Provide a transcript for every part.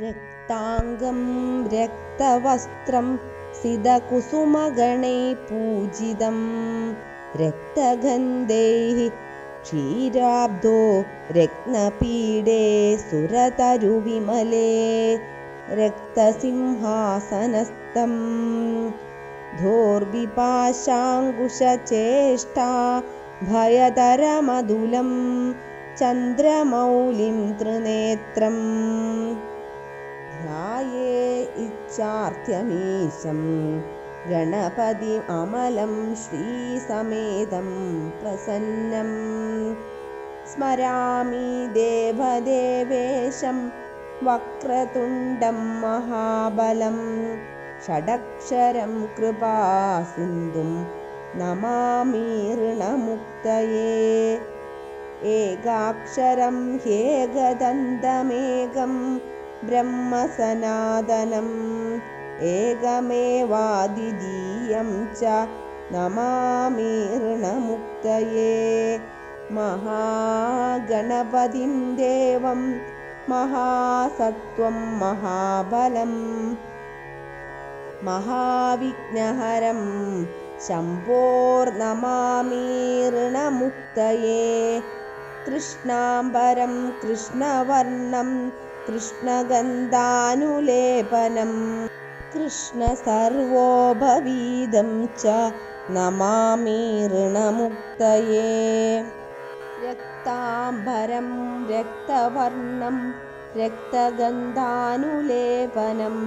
रक्ताङ्गं रक्तवस्त्रं सिदकुसुमगणैः पूजितं रक्तगन्धैः क्षीराब्धो रत्नपीडे सुरतरुविमले रक्तसिंहासनस्थं धोर्विपाशाङ्कुशचेष्टा भयतरमधुलं चन्द्रमौलिं त्रिनेत्रम् ध्याये इच्छार्थ्यमीशं गणपतिममलं श्रीसमेतं प्रसन्नं। स्मरामि देवदेवेशं वक्रतुण्डं महाबलं षडक्षरं कृपासिन्धुं नमामि ऋणमुक्तये। एकाक्षरं ह्येकदन्तमेकम् ब्रह्मसनातनम् एकमेवादिदीयं च नमामि ऋणमुक्तये। महागणपतिं देवं महासत्त्वं महाबलं महाविघ्नहरं शम्भोर्नमामि ऋणमुक्तये। कृष्णाम्बरं कृष्णवर्णं कृष्णगन्धानुलेपनं कृष्णसर्वोभवीदं च नमामि ऋणमुक्तये। रक्ताम्बरं रक्तवर्णं रक्तगन्धानुलेपनं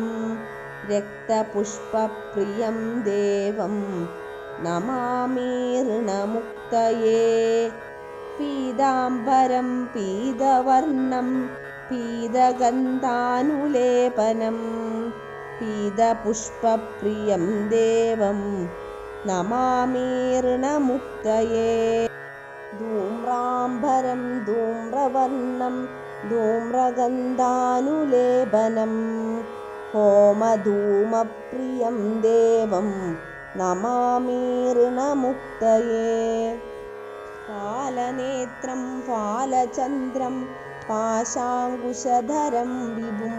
रक्तपुष्पप्रियं देवं नमामि ऋणमुक्तये। पीताम्बरं पीतवर्णं पीतगन्धानुलेपनं पीतपुष्पप्रियं देवं नमामि ऋणमुक्तये धूम्राम्बरं धूम्रवर्णं धूम्रगन्धानुलेपनं होमधूमप्रियं देवं नमामि ऋणमुक्तये फालनेत्रं फालचन्द्रं पाशाङ्कुशधरं विभुं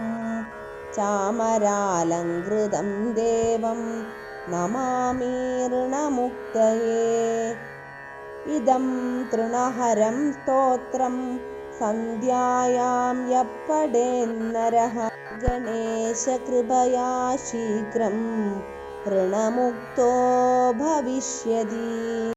चामरालङ्कृतं देवं नमामि ऋणमुक्तये। इदं तृणहरं स्तोत्रं सन्ध्यायां यः पठेन्नरः गणेशकृपया शीघ्रं ऋणमुक्तो भविष्यति